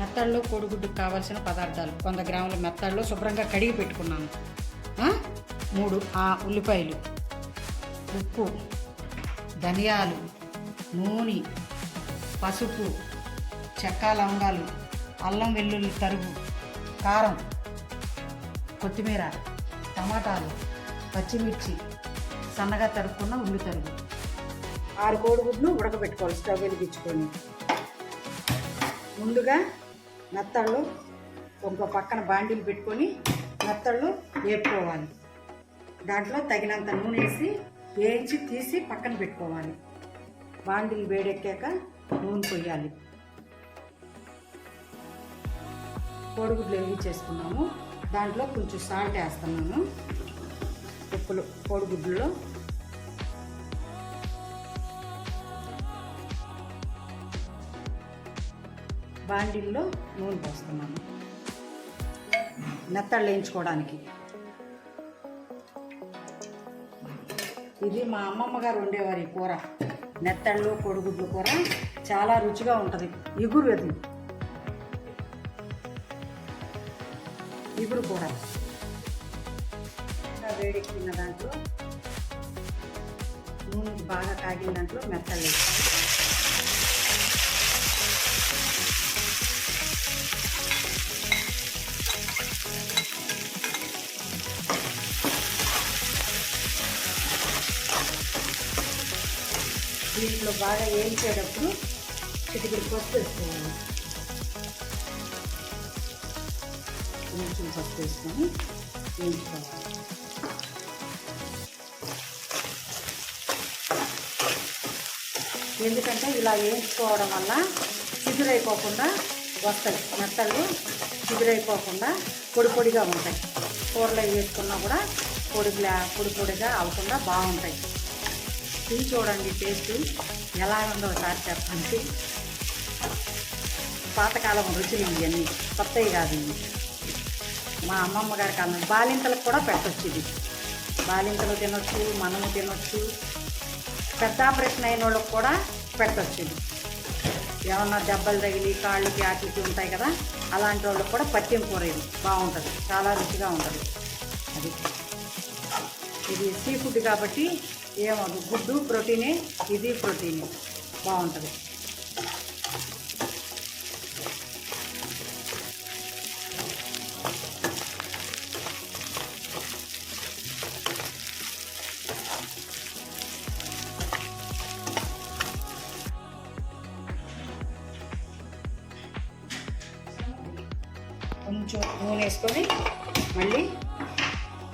మెత్తళ్ళు కోడిగుడ్డుకు కావాల్సిన పదార్థాలు. వంద గ్రాముల మెత్తళ్ళు శుభ్రంగా కడిగి పెట్టుకున్నాను. మూడు. ఆ ఉల్లిపాయలు. ఉప్పు. ధనియాలు. నూనె. పసుపు. చెక్క లవంగాలు. అల్లం వెల్లుల్లి తరుగు. కారం. కొత్తిమీర. టమాటాలు. పచ్చిమిర్చి. సన్నగా తరుక్కున్న ఉల్లి తరుగు. ఆరు కోడిగుడ్లు ఉడకబెట్టుకోవాలి. స్టవ్ వెలిగించుకొని. ముందుగా మెత్తళ్ళు ఇంకో పక్కన బాండీలు పెట్టుకొని మెత్తళ్ళు వేపుకోవాలి. దాంట్లో తగినంత నూనె వేసి వేయించి తీసి పక్కన పెట్టుకోవాలి. బాండీలు వేడెక్కాక నూనె పొయ్యాలి కోడిగుడ్లు వేయించేసుకున్నాము దాంట్లో కొంచెం సాల్ట్ వేస్తున్నాను. ఉప్పులు కోడిగుడ్లలో బాండిల్లో నూనె పోస్తున్నాను. నెత్తళ్ళు వేయించుకోవడానికి. ఇది మా అమ్మమ్మ గారు వండేవారు ఈ కూర. నెత్తళ్ళు కొడుగుడ్లు కూర చాలా రుచిగా ఉంటుంది. ఇగురు అది. ఇగురు కూర. వేడెక్కిన దాంట్లో నూనె బాగా కాగిన దాంట్లో మెత్తళ్ళు వేస్తాం దీంట్లో బాగా వేయించేటప్పుడు చిటికిడి పసుపు వేసుకోవాలి కొంచెం పసుపు వేసుకొని వేయించుకోవాలి. ఎందుకంటే ఇలా వేయించుకోవడం వల్ల చిగురైపోకుండా వస్తాయి. మెత్తలు చిగురైపోకుండా పొడి పొడిగా ఉంటాయి. కూరలు వేసుకున్నా కూడా పొడి పొడి పొడిగా అవ్వకుండా బాగుంటాయి. తిని చూడండి టేస్ట్ ఎలా ఉందో ఒకసారి చెప్పండి. పాతకాలం రుచులు ఇవన్నీ కొత్తవి కాదు మా అమ్మమ్మ గారి కాలం బాలింతలకు కూడా పెట్టొచ్చు ఇది. బాలింతలు తినొచ్చు మనము తినొచ్చు పెద్ద ఆపరేషన్ అయిన వాళ్ళకి కూడా పెట్టొచ్చు ఇది. ఏమన్నా దెబ్బలు తగిలి కాళ్ళకి ఆటికి ఉంటాయి కదా అలాంటి వాళ్ళకి కూడా పత్యం కూర ఇది. బాగుంటుంది చాలా రుచిగా ఉంటుంది. అది. ఇది సీ ఫుడ్ కాబట్టి ఏమదు గుడ్డు ప్రోటీనే ఇది ప్రోటీనే. బాగుంటుంది. కొంచెం నూనె వేసుకొని మళ్ళీ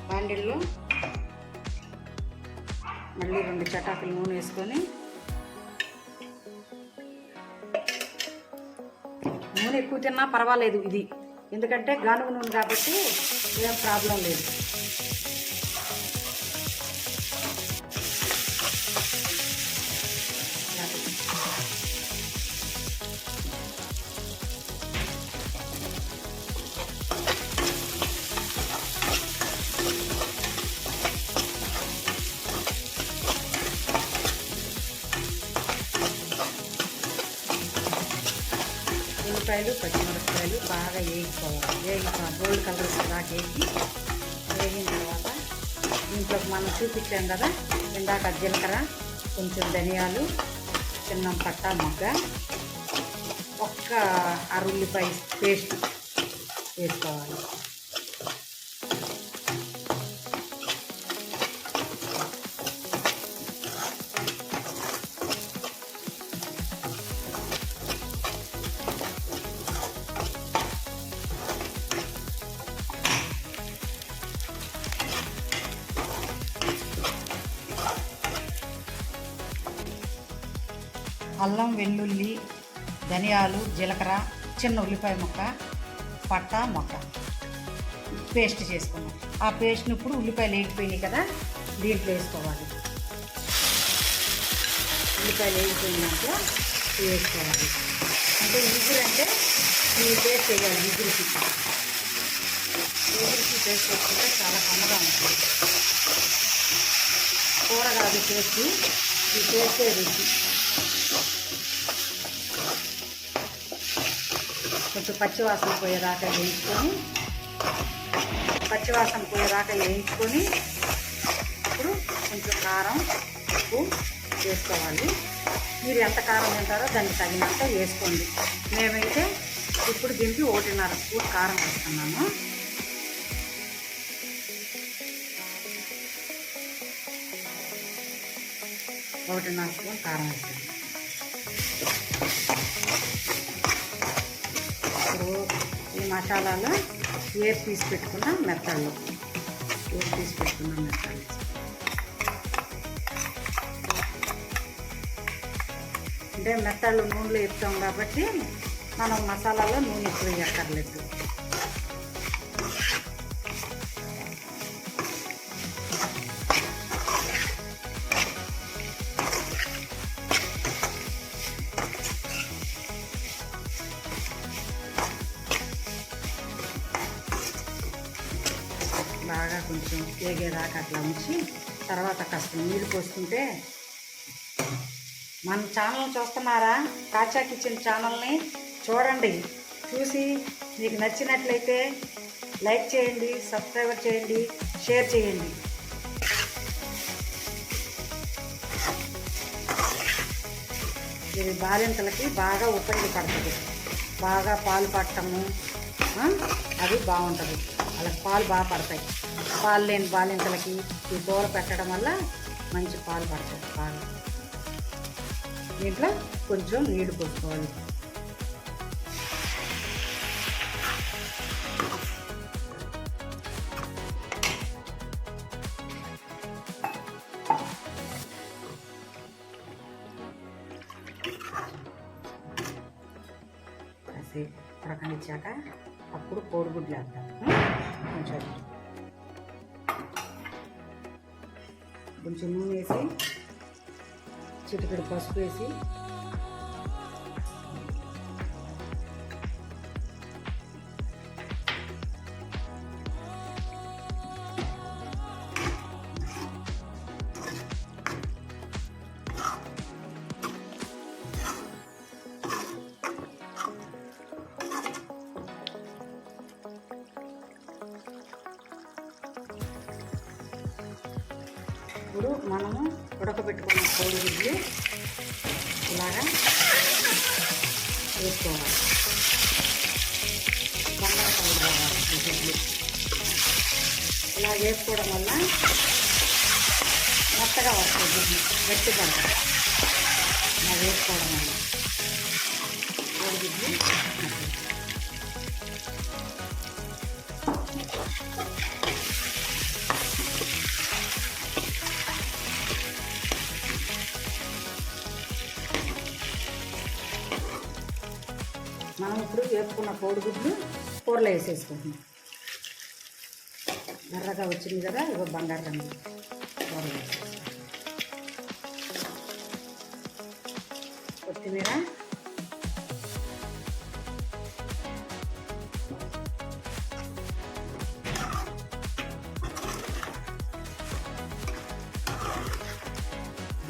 బాండిల్లో మళ్ళీ రెండు చటాకులు నూనె వేసుకొని నూనె ఎక్కువ తిన్నా పర్వాలేదు ఇది. ఎందుకంటే గానుగ నూనె కాబట్టి ఏం ప్రాబ్లం లేదు. మిరపకాయలు పచ్చిమిరపకాయలు బాగా వేయించుకోవాలి. వేగి గోల్డ్ కలర్ దాకా వేసి వేగిన తర్వాత దీంట్లో మనం చూపించాం కదా ఇందాక జీలకర్ర కొంచెం ధనియాలు చిన్న పట్ట మొగ్గ ఒక్క అరుల్లిపాయ పేస్ట్ వేసుకోవాలి. అల్లం వెల్లుల్లి ధనియాలు జీలకర్ర చిన్న ఉల్లిపాయ ముక్క పట్ట మొక్క. పేస్ట్ చేసుకున్నాం. ఆ పేస్ట్ని ఇప్పుడు ఉల్లిపాయలు వేగిపోయినాయి కదా దీంట్లో వేసుకోవాలి. ఉల్లిపాయలు వేగిపోయిన వేసుకోవాలి. అంటే ఇగురు అంటే ఈ పేస్ట్ వేయాలి ఇగురికి ఇగురికి పేస్ట్ వేసుకుంటే చాలా కమ్మగా ఉంటుంది. కూర కాదు పేస్ట్. ఈ పేస్టే రుచి. కొంచెం పచ్చివాసన పోయేదాకా వేయించుకొని పచ్చివాసన పోయేదాకా వేయించుకొని ఇప్పుడు కొంచెం కారం ఉప్పు వేసుకోవాలి. మీరు ఎంత కారం తింటారో దానికి తగినంత వేసుకోండి. మేమైతే ఇప్పుడు దీనికి ఒకటిన్నర స్పూన్ కారం వేస్తున్నాము ఒకటిన్నర స్పూన్ కారం వేస్తాను మసాలాలో ఏర్ తీసి పెట్టుకున్న మెత్తాలు ఏర్ తీసి పెట్టుకున్న మెత్తాలు అంటే మెత్తళ్ళు నూనెలో ఇస్తాం కాబట్టి మనం మసాలాలో నూనె ఎక్కువ ఎక్కర్లేదు కొంచెం వేగేదాకా అట్లా ఉంచి తర్వాత కాస్త నీళ్ళు పోసుకుంటే మన ఛానల్ చూస్తున్నారా కాచా కిచెన్ ఛానల్ని చూడండి. చూసి మీకు నచ్చినట్లయితే లైక్ చేయండి సబ్స్క్రైబర్ చేయండి షేర్ చేయండి. ఇది బాలింతలకి బాగా ఉపయోగపడుతుంది. బాగా పాలు పట్టము అవి అది బాగుంటుంది. వాళ్ళకి పాలు బాగా పడతాయి. పాలు లేని బాలింతలకి ఈ కూర పెట్టడం వల్ల మంచి పాలు పడతాయి పాలు. దీంట్లో కొంచెం నీళ్ళు పోసుకోవాలి. ఉడకనిచ్చాక అప్పుడు కోడిగుడ్లు వేద్దాం. కొంచెం కొంచెం నూనె వేసి చిటికెడు పసుపు వేసి ఉడకబెట్టుకున్న కోడిగుడ్లు ఇలాగా వేసుకోవాలి బంగాళ కలర్ రావాలి ఈ గుడ్లు ఇలా వేసుకోవడం వల్ల మెత్తగా వస్తుంది గుడ్లు గట్టి పడతాయి ఇలా వేసుకోవడం వల్ల కోడిగుడ్లు మెత్తగా. కోడిగుడ్లు కూరలో వేసేసుకుంటున్నాం. ఎర్రగా వచ్చింది కదా ఇగో బంగారు రంగు కూరలో వేసేసుకుంటాం కొత్తిమీర.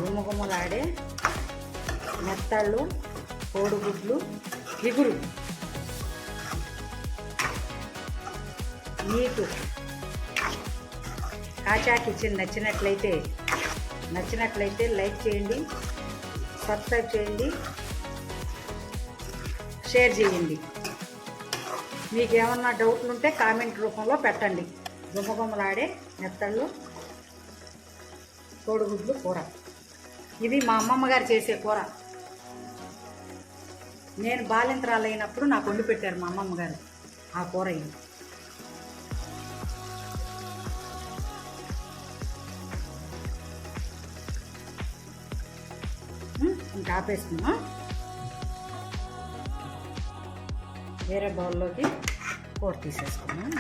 గుమ్మగుమ్మలాడే మెత్తళ్ళు కోడిగుడ్లు ఇగురు మీకు కాచా కిచెన్ నచ్చినట్లయితే నచ్చినట్లయితే లైక్ చేయండి సబ్స్క్రైబ్ చేయండి షేర్ చేయండి. మీకు ఏమన్నా డౌట్లు ఉంటే కామెంట్ రూపంలో పెట్టండి. గుమ్మగుమ్మలాడే మెత్తళ్ళు కోడిగుడ్లు కూర. ఇది మా అమ్మమ్మ గారు చేసే కూర. నేను బాలింతరాలు అయినప్పుడు నాకు వండి పెట్టారు మా అమ్మమ్మ గారు ఆ కూర ఇది. ఆపేసుకుందాం వేరే బౌల్లోకి కూర తీసేసుకున్నాం